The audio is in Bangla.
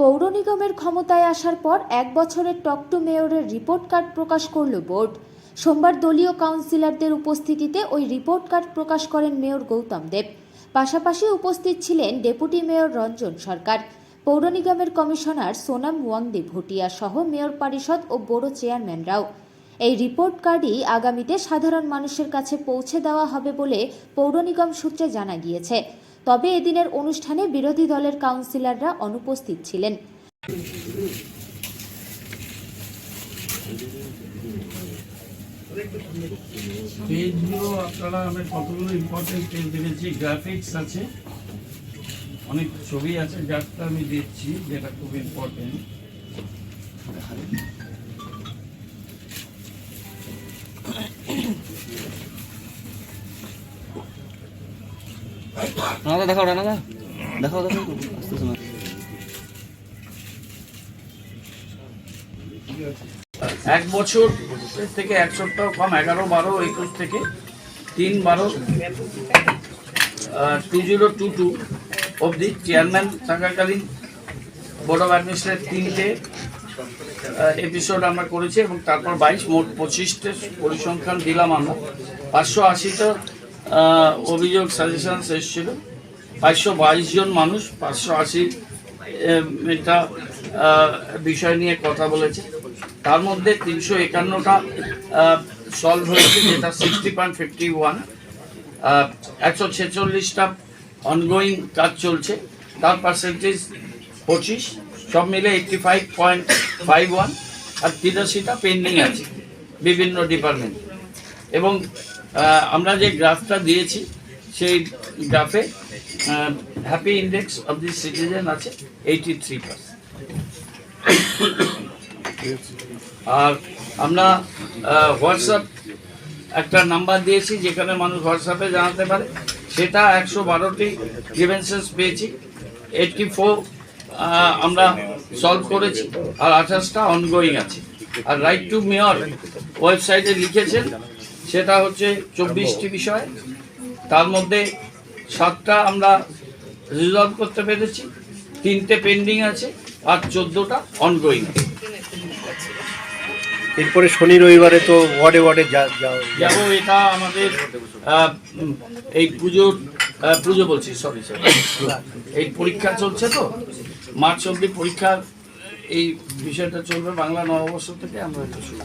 পৌর নিগমের ক্ষমতায় আসার পর এক বছরের টক টু মেয়রের রিপোর্ট কার্ড প্রকাশ করল বোর্ড। সোমবার দলীয় কাউন্সিলরদের উপস্থিতিতে ওই রিপোর্ট কার্ড প্রকাশ করেন মেয়র গৌতম দেব। পাশাপাশি উপস্থিত ছিলেন ডেপুটি মেয়র রঞ্জন সরকার, পৌর নিগমের কমিশনার সোনাম ওয়াংদে ভুটিয়া সহ মেয়র পরিষদ ও বড় চেয়ারম্যানরাও এই রিপোর্ট কার্ডই আগামীতে সাধারণ মানুষের কাছে পৌঁছে দেওয়া হবে বলে পৌর নিগম সূত্রে জানা গিয়েছে। তবে এদিনের অনুষ্ঠানে বিরোধী দলের কাউন্সিলররা অনুপস্থিত ছিলেন। পেজগুলো আপনারা আমি কতগুলো ইম্পর্টেন্ট পেজ দেখেছি গ্রাফিক্স আছে, অনেক ছবি আছে, যারটা আমি দিচ্ছি যেটা খুব ইম্পর্টেন্ট রানাদা দেখাও রানাদা দেখাও দেখাও। শোনা এক বছর থেকে এক সপ্তাহ কম এগারো, বারো, একুশ থেকে তিন, বারো টু জিরো টু টু অবধি চেয়ারম্যান থাকাকালীন বোর্ড অফ অ্যাডমিনিস্ট্রেট তিনটে এপিসোড আমরা করেছি এবং তারপর বাইশ, মোট পঁচিশটে পরিসংখ্যান দিলাম আমরা। পাঁচশো আশিটা অভিযোগ সাজেশনস এসেছিল। পাঁচশো বাইশ জন মানুষ, পাঁচশো আশি এটা বিষয় নিয়ে কথা বলেছে। তার মধ্যে তিনশো একান্নটা সলভ হয়েছে, যেটা সিক্সটি পয়েন্ট ফিফটি ওয়ান একশো ছেচল্লিশটা অনগোয়িং কাজ চলছে। তার পার্সেন্টেজ পঁচিশ, সব মিলে eighty five point five one আর তিরাশিটা পেন্ডিং আছে বিভিন্ন ডিপার্টমেন্ট এবং আমরা যে গ্রাফটা দিয়েছি, সেই গ্রাফে happy index of the citizen আছে এইটি থ্রি আর আমরা হোয়াটসঅ্যাপ একটা নাম্বার দিয়েছি, যেখানে মানুষ হোয়াটসঅ্যাপে জানাতে পারে। সেটা একশো বারোটি গ্রিভেন্সেস পেয়েছি। এইটটি ফোর আমরা সলভ করেছি, আর আঠাশটা অনগোয়িং আছে। আর রাইট টু মেয়র ওয়েবসাইটে লিখেছেন, সেটা হচ্ছে চব্বিশটি বিষয়। তার মধ্যে সাতটা আমরা রিজলভ করতে পেরেছি। তিনটে পেন্ডিং আছে আর চোদ্দোটা অনগোয়িং এরপরে শনি রবিবারে তো ওয়ার্ডে ওয়ার্ডে যাব। এটা আমাদের এই পুজোর পুজো বলছি সরি সরি এই পরীক্ষা চলছে তো মার্চ অব্দি পরীক্ষার এই বিষয়টা চলবে বাংলা নববর্ষ থেকে আমরা এটা শুরু।